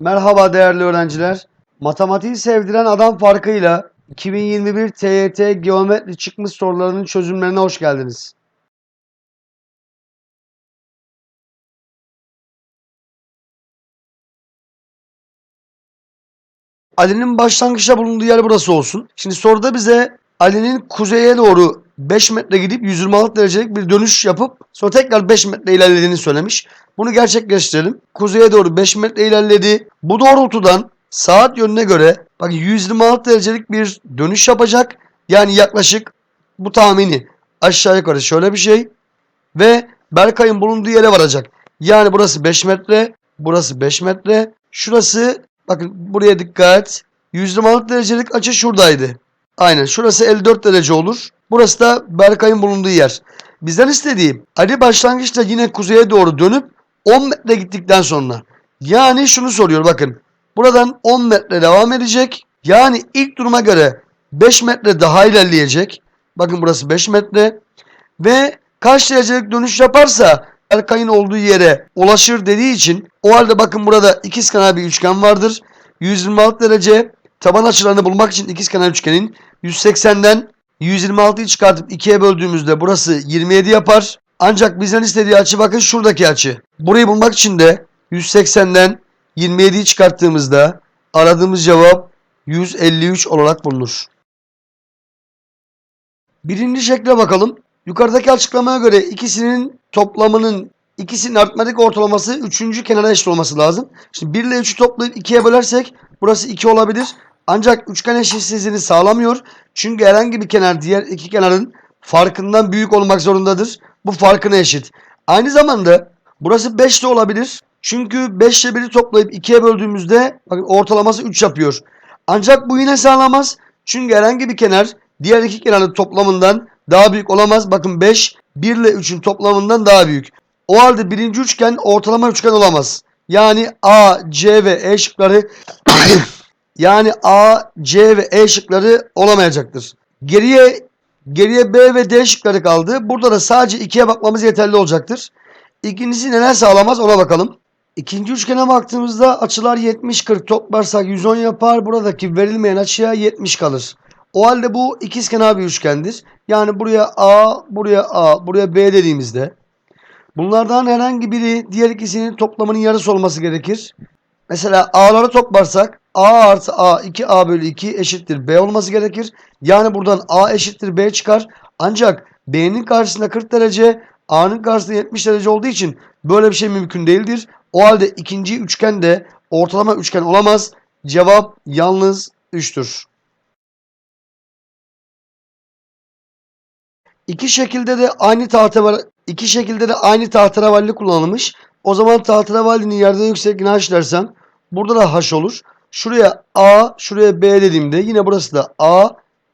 Merhaba değerli öğrenciler. Matematiği sevdiren adam farkıyla 2021 TYT geometri çıkmış sorularının çözümlerine hoş geldiniz. Ali'nin başlangıçta bulunduğu yer burası olsun. Şimdi soruda bize Ali'nin kuzeye doğru 5 metre gidip 126 derecelik bir dönüş yapıp sonra tekrar 5 metre ilerlediğini söylemiş. Bunu gerçekleştirelim. Kuzeye doğru 5 metre ilerledi. Bu doğrultudan saat yönüne göre bak 126 derecelik bir dönüş yapacak. Yani yaklaşık bu tahmini aşağı yukarı şöyle bir şey. Ve Berkay'ın bulunduğu yere varacak. Yani burası 5 metre, burası 5 metre. Şurası bakın buraya dikkat. 126 derecelik açı şuradaydı. Aynen şurası 54 derece olur. Burası da Berkay'ın bulunduğu yer. Bizden istediğim Ali başlangıçta yine kuzeye doğru dönüp 10 metre gittikten sonra. Yani şunu soruyor bakın. Buradan 10 metre devam edecek. Yani ilk duruma göre 5 metre daha ilerleyecek. Bakın burası 5 metre. Ve kaç derecelik dönüş yaparsa Berkay'ın olduğu yere ulaşır dediği için o halde bakın burada ikizkenar bir üçgen vardır. 126 derece taban açılarını bulmak için ikizkenar üçgenin 180'den 126'yı çıkartıp 2'ye böldüğümüzde burası 27 yapar. Ancak bizden istediği açı bakın şuradaki açı. Burayı bulmak için de 180'den 27'yi çıkarttığımızda aradığımız cevap 153 olarak bulunur. Birinci şekle bakalım. Yukarıdaki açıklamaya göre ikisinin toplamının ikisinin aritmetik ortalaması üçüncü kenara eşit olması lazım. Şimdi 1 ile 3'ü toplayıp 2'ye bölersek burası 2 olabilir. Ancak üçgen eşitsizliğini sağlamıyor. Çünkü herhangi bir kenar diğer iki kenarın farkından büyük olmak zorundadır. Bu farkına eşit. Aynı zamanda burası 5 de olabilir. Çünkü 5 ile 1'i toplayıp 2'ye böldüğümüzde bakın ortalaması 3 yapıyor. Ancak bu yine sağlamaz. Çünkü herhangi bir kenar diğer iki kenarın toplamından daha büyük olamaz. Bakın 5 1 ile 3'ün toplamından daha büyük. O halde birinci üçgen ortalama üçgen olamaz. Yani A, C ve E şıkları yani A, C ve E şıkları olamayacaktır. Geriye geriye B ve D şıkları kaldı. Burada da sadece 2'ye bakmamız yeterli olacaktır. İkincisi neler sağlamaz ona bakalım. İkinci üçgene baktığımızda açılar 70-40 toplarsak 110 yapar. Buradaki verilmeyen açıya 70 kalır. O halde bu ikizkenar bir üçgendir. Yani buraya A, buraya A, buraya B dediğimizde bunlardan herhangi biri diğer ikisinin toplamının yarısı olması gerekir. Mesela A'ları toplarsak A artı A 2A bölü 2 eşittir B olması gerekir. Yani buradan A eşittir B çıkar. Ancak B'nin karşısında 40 derece A'nın karşısında 70 derece olduğu için böyle bir şey mümkün değildir. O halde ikinci üçgen de ortalama üçgen olamaz. Cevap yalnız 3'tür. İki şekilde de aynı tahta iki şekilde de aynı tahterevalli kullanılmış. O zaman tahterevallinin yerden yüksekliğini h dersem burada da h olur. Şuraya a, şuraya b dediğimde yine burası da a,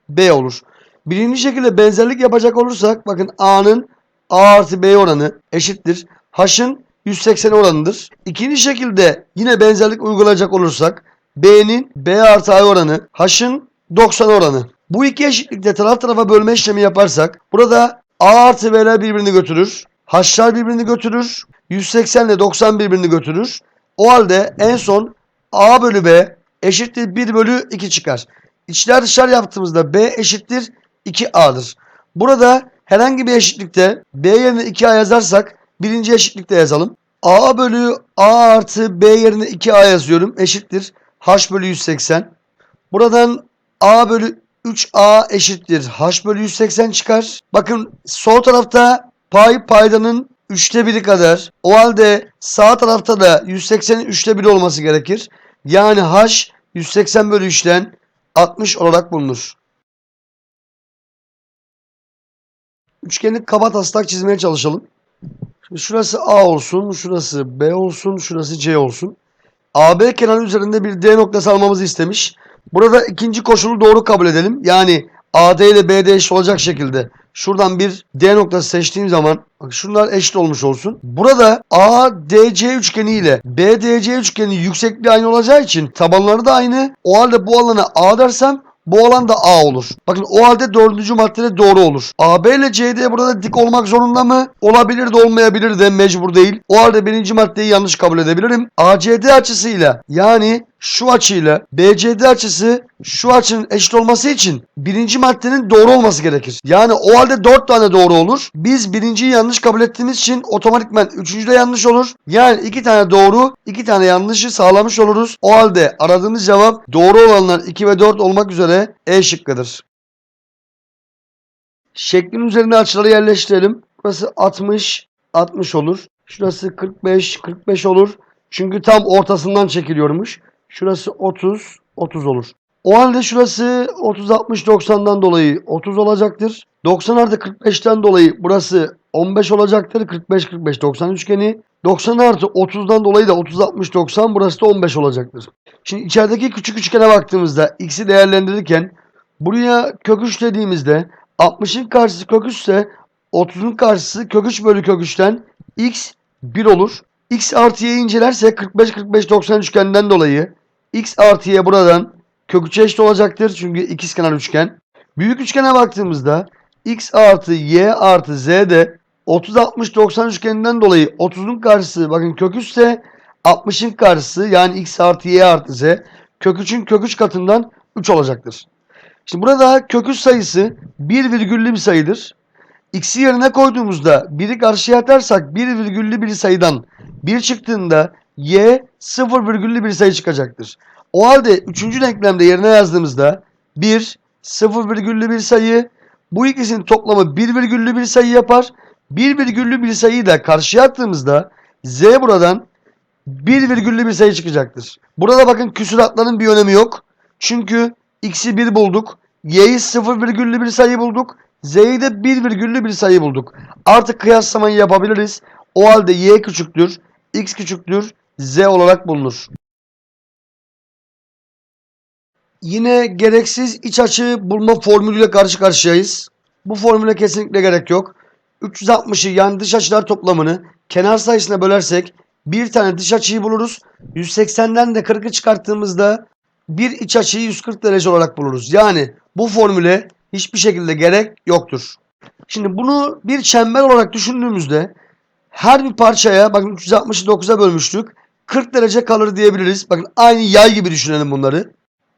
b olur. Birinci şekilde benzerlik yapacak olursak bakın a'nın a artı b oranı eşittir. h'ın 180 oranıdır. İkinci şekilde yine benzerlik uygulayacak olursak b'nin b artı a oranı h'ın 90 oranı. Bu iki eşitlikte taraf tarafa bölme işlemi yaparsak burada a artı b'ler birbirini götürür. h'lar birbirini götürür. 180 ile 90 birbirini götürür. O halde en son a bölü b eşittir 1 bölü 2 çıkar. İçler dışlar yaptığımızda b eşittir 2a'dır. Burada herhangi bir eşitlikte b yerine 2a yazarsak birinci eşitlikte yazalım. a bölü a artı b yerine 2a yazıyorum. Eşittir h bölü 180. Buradan a bölü 3a eşittir h bölü 180 çıkar. Bakın sol tarafta pay paydanın 3'te 1'i kadar. O halde sağ tarafta da 180'in 3'te 1'i olması gerekir. Yani h 180 bölü 3'ten 60 olarak bulunur. Üçgeni kaba taslak çizmeye çalışalım. Şimdi şurası A olsun, şurası B olsun, şurası C olsun. AB kenarı üzerinde bir D noktası almamızı istemiş. Burada ikinci koşulu doğru kabul edelim. Yani AD ile BD eşit olacak şekilde şuradan bir D noktası seçtiğim zaman bak şunlar eşit olmuş olsun. Burada ADC üçgeni ile BDC üçgeni yüksekliği aynı olacağı için tabanları da aynı. O halde bu alana A dersem Bu alan da A olur. Bakın o halde dördüncü maddede doğru olur. AB ile CD burada dik olmak zorunda mı? Olabilir de olmayabilir de mecbur değil. O halde birinci maddeyi yanlış kabul edebilirim. ACD açısıyla yani şu açıyla BCD açısı şu açının eşit olması için birinci maddenin doğru olması gerekir. Yani o halde dört tane doğru olur. Biz birinciyi yanlış kabul ettiğimiz için otomatikman üçüncü de yanlış olur. Yani iki tane doğru, iki tane yanlışı sağlamış oluruz. O halde aradığımız cevap doğru olanlar 2 ve 4 olmak üzere E şıkkıdır. Şeklin üzerine açıları yerleştirelim. Burası 60, 60 olur. Şurası 45, 45 olur. Çünkü tam ortasından çekiliyormuş. Şurası 30, 30 olur. O halde şurası 30, 60, 90'dan dolayı 30 olacaktır. 90 artı 45'ten dolayı burası 15 olacaktır. 45, 45, 90 üçgeni. 90 artı 30'dan dolayı da 30, 60, 90 burası da 15 olacaktır. Şimdi içerideki küçük üçgene baktığımızda x'i değerlendirirken buraya kök 3 dediğimizde 60'ın karşısı kök 3 ise 30'un karşısı kök 3 bölü kök 3'ten x 1 olur. x artı y'yi incelersek 45 45 90 üçgenden dolayı x artı y buradan kök 3'e eşit olacaktır. Çünkü ikizkenar üçgen. Büyük üçgene baktığımızda x artı y artı z de 30 60 90 üçgeninden dolayı 30'un karşısı bakın kök 3 ise 60'ın karşısı yani x artı y artı z kök 3'ün kök 3 katından 3 olacaktır. Şimdi burada kök 3 sayısı bir virgüllü bir sayıdır. X'i yerine koyduğumuzda biri karşıya atarsak bir virgüllü bir sayıdan 1 çıktığında y sıfır virgüllü bir sayı çıkacaktır. O halde 3. denklemde yerine yazdığımızda 1 sıfır virgüllü bir sayı bu ikisinin toplamı 1 virgüllü bir sayı yapar. 1 virgüllü bir sayıyı da karşıya attığımızda z buradan 1 virgüllü bir sayı çıkacaktır. Burada bakın küsuratların bir önemi yok. Çünkü x'i 1 bulduk. y'yi 0 virgüllü bir sayı bulduk. z'yi de 1 virgüllü bir sayı bulduk. Artık kıyaslamayı yapabiliriz. O halde y küçüktür, x küçüktür, z olarak bulunur. Yine gereksiz iç açı bulma formülüyle karşı karşıyayız. Bu formüle kesinlikle gerek yok. 360'ı yani dış açılar toplamını kenar sayısına bölersek bir tane dış açıyı buluruz. 180'den de 40'ı çıkarttığımızda bir iç açıyı 140 derece olarak buluruz. Yani bu formüle hiçbir şekilde gerek yoktur. Şimdi bunu bir çember olarak düşündüğümüzde her bir parçaya bakın 360'ı 9'a bölmüştük. 40 derece kalır diyebiliriz. Bakın aynı yay gibi düşünelim bunları.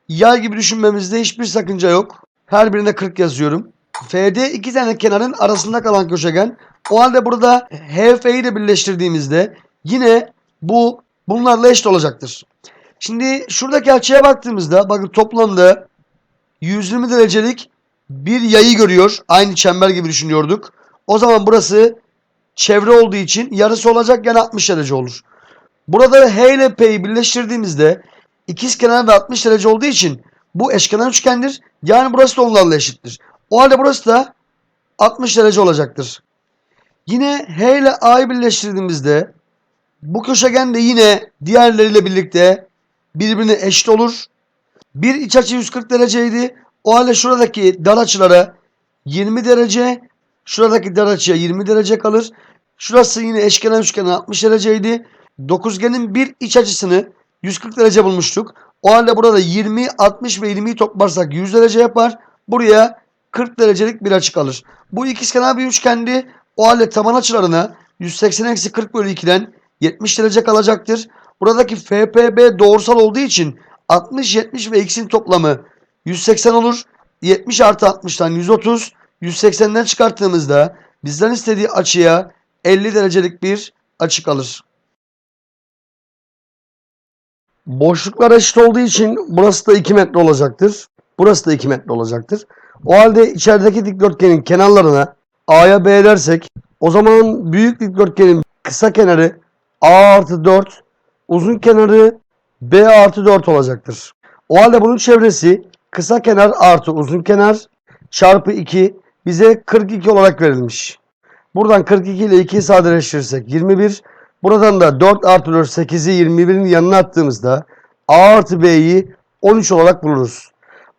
Yay gibi düşünmemizde hiçbir sakınca yok. Her birine 40 yazıyorum. FD iki tane kenarın arasında kalan köşegen. O halde burada HF'yi de birleştirdiğimizde yine bu bunlarla eşit olacaktır. Şimdi şuradaki açıya baktığımızda bakın toplamda 120 derecelik bir yayı görüyor. Aynı çember gibi düşünüyorduk. O zaman burası çevre olduğu için yarısı olacak yani 60 derece olur. Burada H ile P'yi birleştirdiğimizde ikizkenar ve 60 derece olduğu için bu eşkenar üçgendir. Yani burası da onlarla eşittir. O halde burası da 60 derece olacaktır. Yine H ile A'yı birleştirdiğimizde bu köşegen de yine diğerleriyle birlikte birbirine eşit olur. Bir iç açı 140 dereceydi. O halde şuradaki dar açılara 20 derece, şuradaki dar açıya 20 derece kalır. Şurası yine eşkenar üçgen 60 dereceydi. Dokuzgenin bir iç açısını 140 derece bulmuştuk. O halde burada 20, 60 ve 20'yi toplarsak 100 derece yapar. Buraya 40 derecelik bir açı kalır. Bu ikizkenar bir üçgendi. O halde taban açılarına 180 eksi 40 bölü 2'den 70 derece kalacaktır. Buradaki FPB doğrusal olduğu için 60, 70 ve x'in toplamı 180 olur. 70 artı 60'tan 130. 180'den çıkarttığımızda bizden istediği açıya 50 derecelik bir açı kalır. Boşluklar eşit olduğu için burası da 2 metre olacaktır. Burası da 2 metre olacaktır. O halde içerideki dikdörtgenin kenarlarına A'ya B dersek o zaman büyük dikdörtgenin kısa kenarı A artı 4 uzun kenarı B artı 4 olacaktır. O halde bunun çevresi kısa kenar artı uzun kenar çarpı 2 bize 42 olarak verilmiş. Buradan 42 ile 2'yi sadeleştirirsek 21. Buradan da 4 artı 4 8'i 21'in yanına attığımızda A artı B'yi 13 olarak buluruz.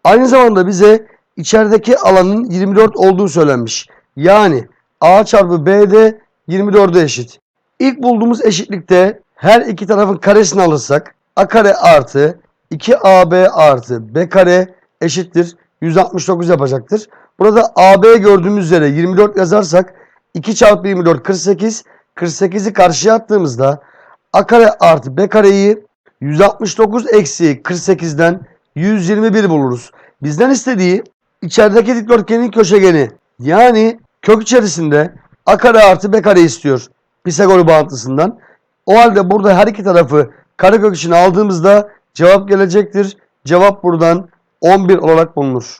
Aynı zamanda bize içerideki alanın 24 olduğu söylenmiş. Yani A çarpı B de 24'e eşit. İlk bulduğumuz eşitlikte her iki tarafın karesini alırsak A kare artı 2AB artı B kare eşittir 169 yapacaktır. Burada AB gördüğümüz üzere 24 yazarsak 2 çarpı 24 48. 48'i karşıya attığımızda A kare artı B kareyi 169 eksi 48'den 121 buluruz. Bizden istediği içerideki dikdörtgenin köşegeni yani kök içerisinde A kare artı B kare istiyor. Pisagor bağıntısından. O halde burada her iki tarafı karekök içine aldığımızda cevap gelecektir. Cevap buradan 11 olarak bulunur.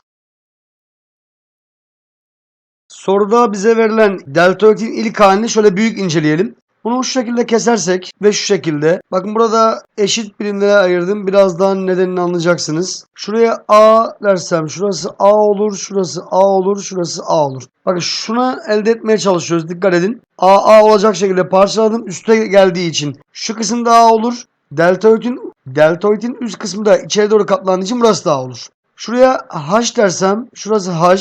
Soruda bize verilen deltoidin ilk halini şöyle büyük inceleyelim. Bunu şu şekilde kesersek ve şu şekilde. Bakın burada eşit birimlere ayırdım. Birazdan nedenini anlayacaksınız. Şuraya A dersem şurası A olur, şurası A olur, şurası A olur. Bakın şunu elde etmeye çalışıyoruz. Dikkat edin. A A olacak şekilde parçaladım. Üste geldiği için şu kısımda A olur. Deltoidin deltoidin üst kısmı da içeri doğru katlandığı için burası da A olur. Şuraya H dersem şurası H,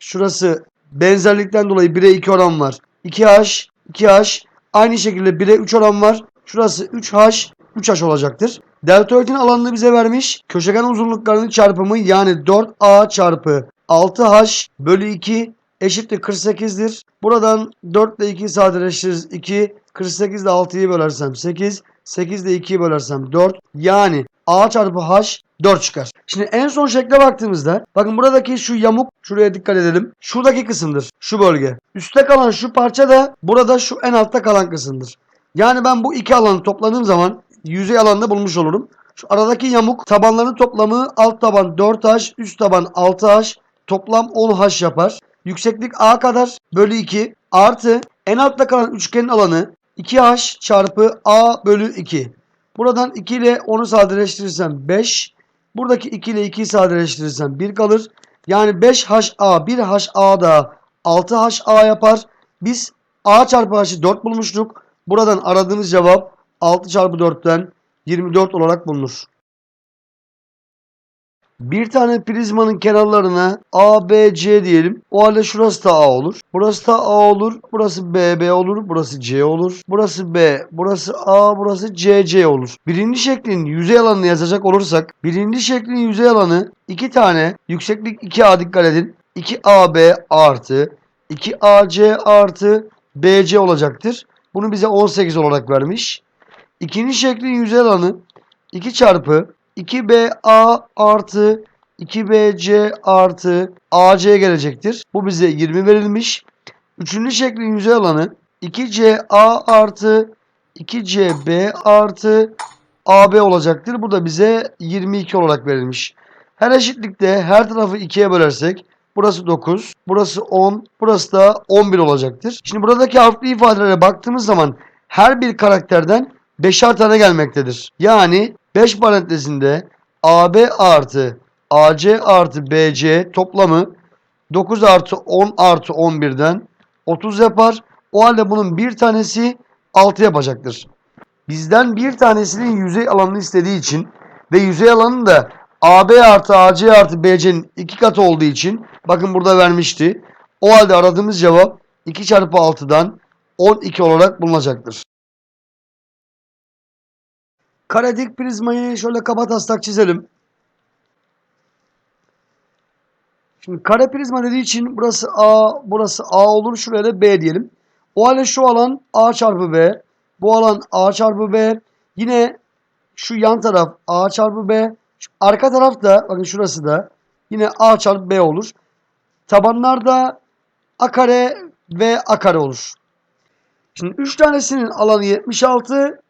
şurası benzerlikten dolayı 1'e 2 oran var. 2H, 2H aynı şekilde 1'e 3 oran var. Şurası 3H, 3H olacaktır. Deltoidin alanını bize vermiş. Köşegen uzunluklarının çarpımı yani 4A çarpı 6H bölü 2 eşittir 48'dir. Buradan 4 ile 2'yi sadeleştiririz. 2, 48 ile 6'yı bölersem 8, 8 ile 2'yi bölersem 4. Yani A çarpı H 4 çıkar. Şimdi en son şekle baktığımızda bakın buradaki şu yamuk şuraya dikkat edelim. Şuradaki kısımdır. Şu bölge. Üste kalan şu parça da burada şu en altta kalan kısımdır. Yani ben bu iki alanı topladığım zaman yüzey alanını bulmuş olurum. Şu aradaki yamuk tabanların toplamı alt taban 4H, üst taban 6H, toplam 10H yapar. Yükseklik A kadar bölü 2 artı en altta kalan üçgenin alanı 2H çarpı A bölü 2. Buradan 2 ile 10'u sadeleştirirsem 5. Buradaki 2 ile 2'yi sadeleştirirsem 1 kalır. Yani 5HA 1HA da 6HA yapar. Biz A çarpı H'ı 4 bulmuştuk. Buradan aradığımız cevap 6 çarpı 4'ten 24 olarak bulunur. Bir tane prizmanın kenarlarına A, B, C diyelim. O halde şurası da A olur. Burası da A olur. Burası B, B olur. Burası C olur. Burası B, burası A, burası C, C olur. Birinci şeklin yüzey alanını yazacak olursak birinci şeklin yüzey alanı iki tane yükseklik 2A dikkat edin. 2AB artı 2AC artı BC olacaktır. Bunu bize 18 olarak vermiş. İkinci şeklin yüzey alanı 2 çarpı 2BA artı 2BC artı AC gelecektir. Bu bize 20 verilmiş. Üçüncü şeklin yüzey alanı 2CA artı 2CB artı AB olacaktır. Bu da bize 22 olarak verilmiş. Her eşitlikte her tarafı 2'ye bölersek burası 9, burası 10, burası da 11 olacaktır. Şimdi buradaki harfli ifadelere baktığımız zaman her bir karakterden 5'er tane gelmektedir. Yani 5 parantezinde AB artı AC artı BC toplamı 9 artı 10 artı 11'den 30 yapar. O halde bunun bir tanesi 6 yapacaktır. Bizden bir tanesinin yüzey alanını istediği için ve yüzey alanı da AB artı AC artı BC'nin iki katı olduğu için bakın burada vermişti. O halde aradığımız cevap 2 çarpı 6'dan 12 olarak bulunacaktır. Karedik prizmayı şöyle kaba taslak çizelim. Şimdi kare prizma dediği için burası A, burası A olur. Şuraya da B diyelim. O halde şu alan A çarpı B. Bu alan A çarpı B. Yine şu yan taraf A çarpı B. Şu arka taraf da bakın şurası da yine A çarpı B olur. Tabanlarda A kare ve A kare olur. Şimdi 3 tanesinin alanı 76.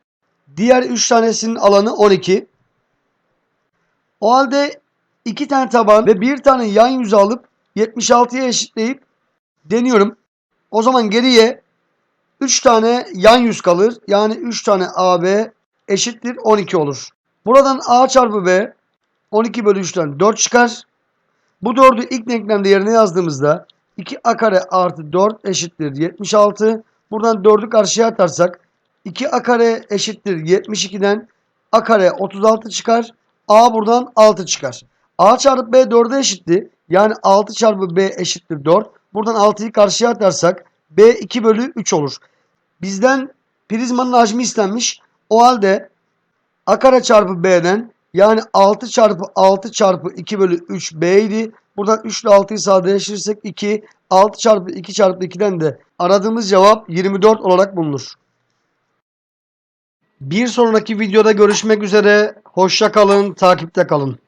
Diğer 3 tanesinin alanı 12. O halde 2 tane taban ve 1 tane yan yüzü alıp 76'ya eşitleyip deniyorum. O zaman geriye 3 tane yan yüz kalır. Yani 3 tane AB eşittir 12 olur. Buradan A çarpı B 12 bölü 3'ten 4 çıkar. Bu 4'ü ilk denklemde yerine yazdığımızda 2A kare artı 4 eşittir 76. Buradan 4'ü karşıya atarsak 2A kare eşittir 72'den A kare 36 çıkar. A buradan 6 çıkar. A çarpı B 4'e eşitti. Yani 6 çarpı B eşittir 4. Buradan 6'yı karşıya atarsak B 2 bölü 3 olur. Bizden prizmanın hacmi istenmiş. O halde A kare çarpı B'den Yani 6 çarpı 6 çarpı 2 bölü 3 B idi. Buradan 3 ile 6'yı sadeleştirirsek 2. 6 çarpı 2 çarpı 2'den de aradığımız cevap 24 olarak bulunur. Bir sonraki videoda görüşmek üzere. Hoşça kalın, takipte kalın.